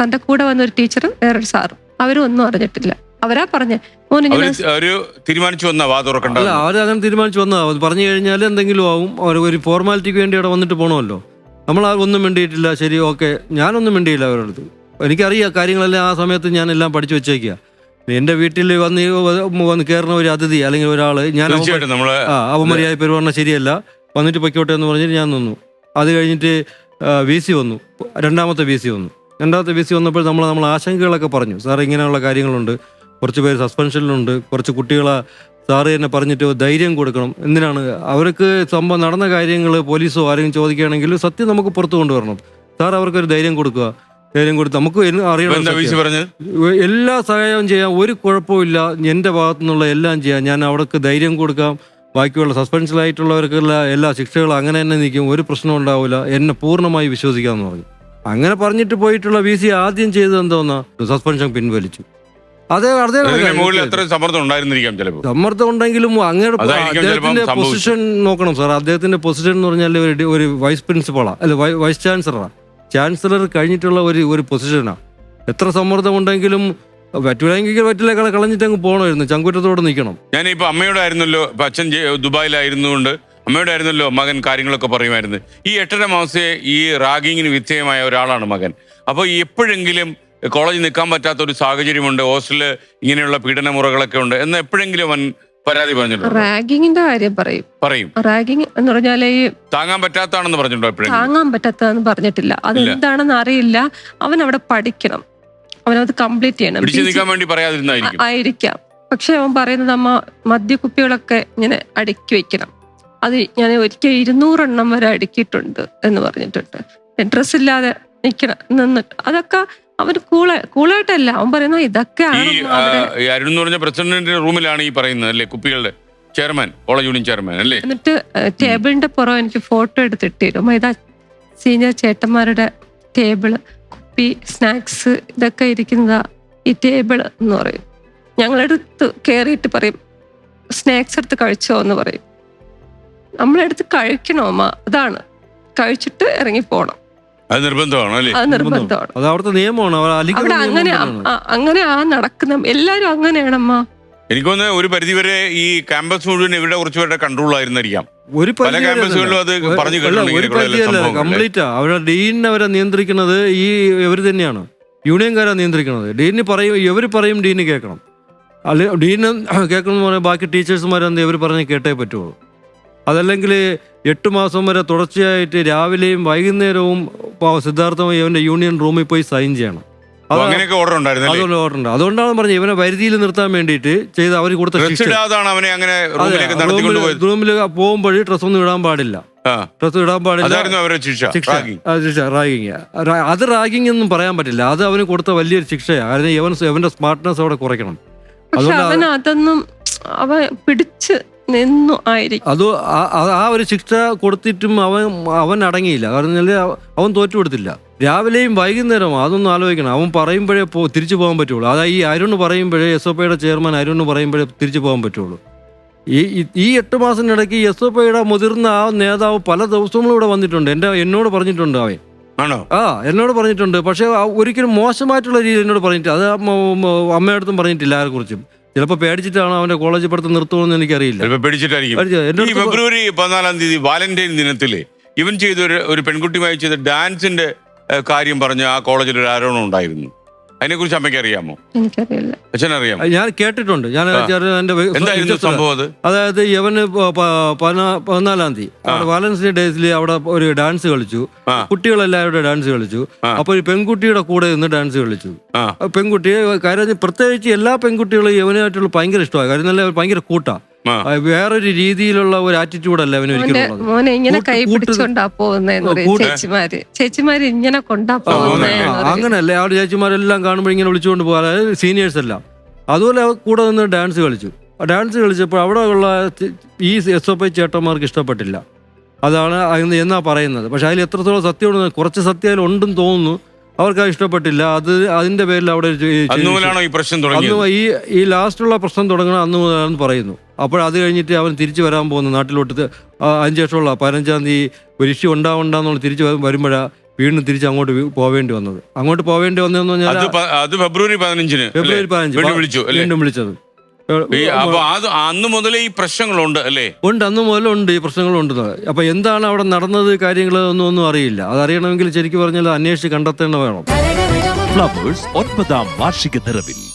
സാറിന്റെ കൂടെ വന്ന ഒരു ടീച്ചറും വേറൊരു സാറും. അവരും ഒന്നും അറിഞ്ഞിട്ടില്ല. അവരാ പറഞ്ഞ മോനെ അവർ ഒരു തീരുമാനിച്ചു വന്ന വാ തുറക്കണ്ട അല്ല അവർ തീരുമാനിച്ചു വന്നതാ പറഞ്ഞു കഴിഞ്ഞാൽ എന്തെങ്കിലും ആവും. ഒരു ഫോർമാലിറ്റിക്ക് വേണ്ടി അവിടെ വന്നിട്ട് പോകണമല്ലോ നമ്മൾ ആ ഒന്നും മിണ്ടിയിട്ടില്ല. ശരി ഓക്കെ. ഞാനൊന്നും മിണ്ടിയില്ല അവരുടെ അടുത്ത്. എനിക്കറിയാം കാര്യങ്ങളെല്ലാം ആ സമയത്ത് ഞാൻ എല്ലാം പഠിച്ചു വെച്ചേക്കുക എന്റെ വീട്ടിൽ വന്ന് വന്ന് കയറുന്ന ഒരു അതിഥി അല്ലെങ്കിൽ ഒരാൾ ഞാൻ ആ അവമര്യാദ പെരുമാറണം ശരിയല്ല. വന്നിട്ട് പൊയ്ക്കോട്ടെ എന്ന് പറഞ്ഞിട്ട് ഞാൻ നിന്നു. അത് കഴിഞ്ഞിട്ട് വി സി വന്നു. രണ്ടാമത്തെ വി സി വന്നു. രണ്ടാമത്തെ വി സി വന്നപ്പോൾ നമ്മൾ നമ്മൾ ആശങ്കകളൊക്കെ പറഞ്ഞു. സാർ ഇങ്ങനെയുള്ള കാര്യങ്ങളുണ്ട്. കുറച്ച് പേര് സസ്പെൻഷനിലുണ്ട്. കുറച്ച് കുട്ടികളെ സാറ് തന്നെ പറഞ്ഞിട്ട് ധൈര്യം കൊടുക്കണം. എന്തിനാണ്? അവർക്ക് സംഭവം നടന്ന കാര്യങ്ങൾ പോലീസോ ആരെങ്കിലും ചോദിക്കുകയാണെങ്കിൽ സത്യം നമുക്ക് പുറത്തു കൊണ്ടുവരണം. സാർ അവർക്കൊരു ധൈര്യം കൊടുക്കുക. ധൈര്യം കൊടുത്ത് നമുക്ക് അറിയണം. എല്ലാ സഹായവും ചെയ്യാം. ഒരു കുഴപ്പമില്ല എന്റെ ഭാഗത്തു നിന്നുള്ള എല്ലാം ചെയ്യാം. ഞാൻ അവർക്ക് ധൈര്യം കൊടുക്കാം. ബാക്കിയുള്ള സസ്പെൻഷനായിട്ടുള്ളവർക്കുള്ള എല്ലാ ശിക്ഷകളും അങ്ങനെ തന്നെ നിൽക്കും ഒരു പ്രശ്നവും ഉണ്ടാവില്ല. എന്നെ പൂർണമായി വിശ്വസിക്കാമെന്ന് പറഞ്ഞു. അങ്ങനെ പറഞ്ഞിട്ട് പോയിട്ടുള്ള വി സി ആദ്യം ചെയ്തത് എന്തോന്നാ? സസ്പെൻഷൻ പിൻവലിച്ചു. അതേ അതേ സമ്മർദ്ദം ഉണ്ടായിരുന്നിരിക്കാം ചിലപ്പോൾ. സമ്മർദ്ദം ഉണ്ടെങ്കിലും അങ്ങനെ അദ്ദേഹത്തിന്റെ പൊസിഷൻ നോക്കണം സാർ. അദ്ദേഹത്തിന്റെ പൊസിഷൻ എന്ന് പറഞ്ഞാൽ ഒരു ഒരു വൈസ് പ്രിൻസിപ്പളാ അല്ല വൈസ് ചാൻസലറാ ചാൻസലർ കഴിഞ്ഞിട്ടുള്ള ഒരു ഒരു പൊസിഷനാ എത്ര സമ്മർദ്ദം ഉണ്ടെങ്കിലും പറ്റൂലെങ്കിൽ പറ്റില്ല കള കളഞ്ഞിട്ട് അങ്ങ് പോകണമായിരുന്നു ചങ്കുറ്റത്തോടെ നിൽക്കണം ഞാനിപ്പോ അമ്മയോടായിരുന്നല്ലോ. അച്ഛൻ ദുബായിലായിരുന്നു ദുബായിലായിരുന്നുകൊണ്ട് അമ്മയോട് ആയിരുന്നല്ലോ മകൻ കാര്യങ്ങളൊക്കെ പറയുമായിരുന്നു. ഈ എട്ടര മാസത്തെ ഈ റാഗിങ്ങിന് വിധേയമായ ഒരാളാണ് മകൻ. അപ്പോൾ എപ്പോഴെങ്കിലും കോളേജിൽ നിൽക്കാൻ പറ്റാത്ത ഒരു സാഹചര്യമുണ്ട് ഹോസ്റ്റലിൽ ഇങ്ങനെയുള്ള പീഡന മുറകളൊക്കെ ഉണ്ട് എന്ന് എപ്പോഴെങ്കിലും അവൻ പരാതി പറഞ്ഞിട്ടുണ്ട്? റാഗിങ്ങിന്റെ കാര്യം പറയും. പറയും. റാഗിങ് എന്ന് പറഞ്ഞാൽ ഈ താങ്ങാൻ പറ്റാത്താണെന്ന് പറഞ്ഞിട്ടുണ്ടോ താങ്ങാൻ പറ്റാത്തതെന്ന് പറഞ്ഞിട്ടില്ല. അതെന്താണെന്ന് അറിയില്ല. അവൻ അവിടെ പഠിക്കണം. അവനത് കംപ്ലീറ്റ് ചെയ്യണം. പിടിച്ചു നിൽക്കാൻ വേണ്ടി പറയാതിരുന്നായിരിക്കും. ആയിരിക്കാം. പക്ഷെ അവൻ പറയുന്നത് അമ്മ മദ്യക്കുപ്പികളൊക്കെ ഇങ്ങനെ അടുക്കി വെക്കണം. അത് ഞാൻ ഒരിക്കൽ ഇരുന്നൂറെണ്ണം വരെ അടുക്കിയിട്ടുണ്ട് എന്ന് പറഞ്ഞിട്ടുണ്ട്. ഡ്രസ് ഇല്ലാതെ നിൽക്കണം നിന്നിട്ട് അതൊക്കെ അവർ കൂള കൂളായിട്ടല്ല. അവൻ പറയുന്നത് ഇതൊക്കെയാണ് ഈ അരുൺ എന്ന് പറഞ്ഞ പ്രസിഡന്റിന്റെ റൂമിലാണ് ഈ പറയുന്നത് അല്ലേ? കുപ്പികളുടെ ചെയർമാൻ കോളേജ് യൂണിയൻ ചെയർമാൻ അല്ലേ? എന്നിട്ട് ടേബിളിന്റെ പുറം എനിക്ക് ഫോട്ടോ എടുത്തിട്ടിരും ഇതാ സീനിയർ ചേട്ടന്മാരുടെ ടേബിൾ കുപ്പി സ്നാക്സ് ഇതൊക്കെ ഇരിക്കുന്നതാ ഈ ടേബിൾ എന്ന് പറയും. ഞങ്ങളെടുത്ത് കയറിയിട്ട് പറയും സ്നാക്സ് എടുത്ത് കഴിച്ചോ എന്ന് പറയും. നമ്മളെടുത്ത് കഴിക്കണോ അമ്മ അതാണ്. കഴിച്ചിട്ട് ഇറങ്ങി പോണം. അത് നിർബന്ധമാണ് അല്ലേ? അത് നിർബന്ധമാണ്. അത് അവിടുത്തെ നിയമമാണ്. അവർ അവിടെ അങ്ങനെ അങ്ങനെ ആ നടക്കുന്ന എല്ലാരും അങ്ങനെയാണമ്മ. എനിക്കൊന്ന് ഒരു പരിധിവരെ ഈ ക്യാമ്പസ് മുഴുവൻ ഇവരുടെ കുറച്ചുപേരുടെ കൺട്രോൾ ആയിരുന്നിരിക്കാം ഒരു പല പരിധി വരെ ക്യാമ്പസുകളിലും അത് പറഞ്ഞു കേട്ടിട്ടുണ്ട്. കംപ്ലീറ്റ്. അവരുടെ ഡീനിനെ അവരെ നിയന്ത്രിക്കുന്നത് ഈ ഇവർ തന്നെയാണ്. യൂണിയൻകാരാ നിയന്ത്രിക്കുന്നത്. ഡീനിന് പറയും ഇവർ പറയും ഡീന് കേൾക്കണം. അല്ലെ ഡീന് കേൾക്കണം എന്ന് പറഞ്ഞാൽ ബാക്കി ടീച്ചേഴ്സുമാരെന്ത് ഇവർ പറഞ്ഞ് കേട്ടേ പറ്റുള്ളൂ. അതല്ലെങ്കിൽ എട്ട് മാസം വരെ തുടർച്ചയായിട്ട് രാവിലെയും വൈകുന്നേരവും സിദ്ധാർത്ഥമായി ഇവന്റെ യൂണിയൻ റൂമിൽ പോയി സൈൻ ചെയ്യണം. അങ്ങനെയൊക്കെ ഓർഡർ ഉണ്ടായിരുന്നു അതുകൊണ്ട് ഓർഡർ അതുകൊണ്ടാണ് പറഞ്ഞത് ഇവനെ പരിധിയിൽ നിർത്താൻ വേണ്ടിയിട്ട് ചെയ്ത് അവർ കൊടുത്ത റൂമിൽ പോകുമ്പോൾ ഡ്രസ് ഒന്നും ഇടാൻ പാടില്ല. ആ. ഡ്രസ് ഇടാൻ പാടില്ല. ശിക്ഷ ശിക്ഷ. റാഗിങ്. അത് റാഗിങ് എന്നും ഒന്നും പറയാൻ പറ്റില്ല. അത് അവന് കൊടുത്ത വലിയൊരു ശിക്ഷയാണ് കാരണം ഇവൻ അവന്റെ സ്മാർട്ട്നെസ് അവിടെ കുറയ്ക്കണം. അതുകൊണ്ട് അതൊന്നും അവ പിടിച്ച് നിന്നു ആയിരിക്കും. അത് ആ- ഒരു ശിക്ഷ കൊടുത്തിട്ടും അവൻ അവൻ അടങ്ങിയില്ല. കാരണം അവൻ തോറ്റു കൊടുത്തില്ല. രാവിലെയും വൈകുന്നേരവും അതൊന്നും ആലോചിക്കണം. അവൻ പറയുമ്പോഴേ പോ തിരിച്ചു പോകാൻ പറ്റുള്ളൂ. അതായത് ഈ അരുൺ പറയുമ്പോഴേ എസ് ഒ പിയുടെ ചെയർമാൻ അരുൺ പറയുമ്പോഴേ തിരിച്ചു പോകാൻ പറ്റുള്ളൂ. ഈ ഈ- എട്ട് മാസത്തിനിടയ്ക്ക് എസ് ഒ പിയുടെ മുതിർന്ന ആ നേതാവ് പല ദിവസങ്ങളും ഇവിടെ വന്നിട്ടുണ്ട്. എന്റെ എന്നോട് പറഞ്ഞിട്ടുണ്ട് അവൻ. ആണോ? ആ എന്നോട് പറഞ്ഞിട്ടുണ്ട്. പക്ഷേ ആ ഒരിക്കലും മോശമായിട്ടുള്ള രീതിയിൽ എന്നോട് പറഞ്ഞിട്ട് അത് മ- അമ്മയടുത്തും പറഞ്ഞിട്ടില്ല ആരെക്കുറിച്ചും. ചിലപ്പോൾ പേടിച്ചിട്ടാണ് അവന്റെ കോളേജ് പഠിത്തം നിർത്തുമെന്ന് എനിക്കറിയില്ല. ചിലപ്പോ പേടിച്ചിട്ടായിരിക്കും. എന്റെ ഈ അടുത്ത് ഫെബ്രുവരി പതിനാലാം തീയതി വാലന്റൈൻ ദിനത്തിൽ ഇവൻ ചെയ്ത ഒരു ഒരു പെൺകുട്ടിയുമായി ചെയ്ത ഡാൻസിന്റെ ഏഹ്, കാര്യം പറഞ്ഞ് ആ കോളേജിൽ ഒരു ആരോപണം ഉണ്ടായിരുന്നു. അതിനെക്കുറിച്ച് അമ്മയ്ക്ക് അറിയാമോ? എനിക്കറിയില്ല. അച്ഛൻ അറിയാം ഞാൻ കേട്ടിട്ടുണ്ട്. ഞാൻ. ചെറിയ വെ- എന്തായിരുന്നു സംഭവം അത്? അതായത് യവന് പ- പ- പതിനാ- പതിനാലാം തീയതി. അവിടെ ഡേ ഡേയ്സിൽ അവിടെ ഒരു ഡാൻസ് കളിച്ചു. ആ. കുട്ടികളെല്ലാവരും ഡാൻസ് കളിച്ചു. അപ്പൊ അപ്പോൾ ഒരു പെൺകുട്ടിയുടെ കൂടെ നിന്ന് ഡാൻസ് കളിച്ചു. ആ. ആ പെൺകുട്ടിയെ കാര്യം പ്രത്യേകിച്ച് എല്ലാ പെൺകുട്ടികളും യവനായിട്ടുള്ള ഭയങ്കര ഇഷ്ടമാണ്. കാര്യം നല്ല ഭയങ്കര കൂട്ടാ. വേറൊരു രീതിയിലുള്ള ഒരു ആറ്റിറ്റ്യൂഡ് അല്ല അവന് മോനെ ഒരിക്കലും മോനെ ഇങ്ങനെ കൈ പിടിച്ചോണ്ടാ ചേച്ചിമാര്. ചേച്ചിമാര് ഇങ്ങനെ കൊണ്ടാ ആ, ചേച്ചിമാരെല്ലാം കാണുമ്പോൾ ഇങ്ങനെ വിളിച്ചുകൊണ്ട് പോകാൻ അതായത് സീനിയേഴ്സ് എല്ലാം. അതുപോലെ കൂടെ നിന്ന് ഡാൻസ് കളിച്ചു. ആ ഡാൻസ് കളിച്ചപ്പോൾ അവിടെ ഉള്ള ഈ എസ് ഒ പൈ ചേട്ടന്മാർക്ക് ഇഷ്ടപ്പെട്ടില്ല. അതാണ് എന്നാ പറയുന്നത്? പക്ഷെ അതിൽ എത്രത്തോളം സത്യമുണ്ടെന്ന് കുറച്ച് സത്യം അതിൽ ഉണ്ടെന്ന് തോന്നുന്നു. അവർക്ക് അത് ഇഷ്ടപ്പെട്ടില്ല. അത് അതിന്റെ പേരിൽ അവിടെ ഈ പ്രശ്നം അന്ന് തുടങ്ങിയത് ഈ ഈ ലാസ്റ്റുള്ള പ്രശ്നം തുടങ്ങണം അന്ന് മുതലാണെന്ന് പറയുന്നു. അപ്പോൾ അത് കഴിഞ്ഞിട്ട് അവൻ തിരിച്ചു വരാൻ പോകുന്നു. നാട്ടിലോട്ട് അഞ്ച് ശേഷമുള്ള പതിനഞ്ചാം തീയതി ഒരു ഇഷ്യൂ ഉണ്ടാവണ്ടെന്നുള്ള തിരിച്ചു വരുമ്പോഴാണ് വീണ്ടും തിരിച്ച് അങ്ങോട്ട് പോവേണ്ടി വന്നത്. അങ്ങോട്ട് പോവേണ്ടി വന്നതെന്ന് പറഞ്ഞാൽ അത് ഫെബ്രുവരി പതിനഞ്ചിന്? ഫെബ്രുവരി പതിനഞ്ച്. വീണ്ടും വിളിച്ചത്. ഈ അപ്പൊ അത് അന്ന് മുതലേ ഈ പ്രശ്നങ്ങളുണ്ട് അല്ലേ? ഉണ്ട് അന്ന് മുതലുണ്ട് ഈ പ്രശ്നങ്ങളുണ്ട്. അപ്പൊ എന്താണ് അവിടെ നടന്നത് കാര്യങ്ങൾ ഒന്നും ഒന്നും അറിയില്ല. അതറിയണമെങ്കിൽ ശരിക്കും പറഞ്ഞാൽ അന്വേഷിച്ച് കണ്ടെത്തേണ്ട വേണം. ഫ്ലവേഴ്സ് ഒൻപതാം വാർഷിക നിറവിൽ.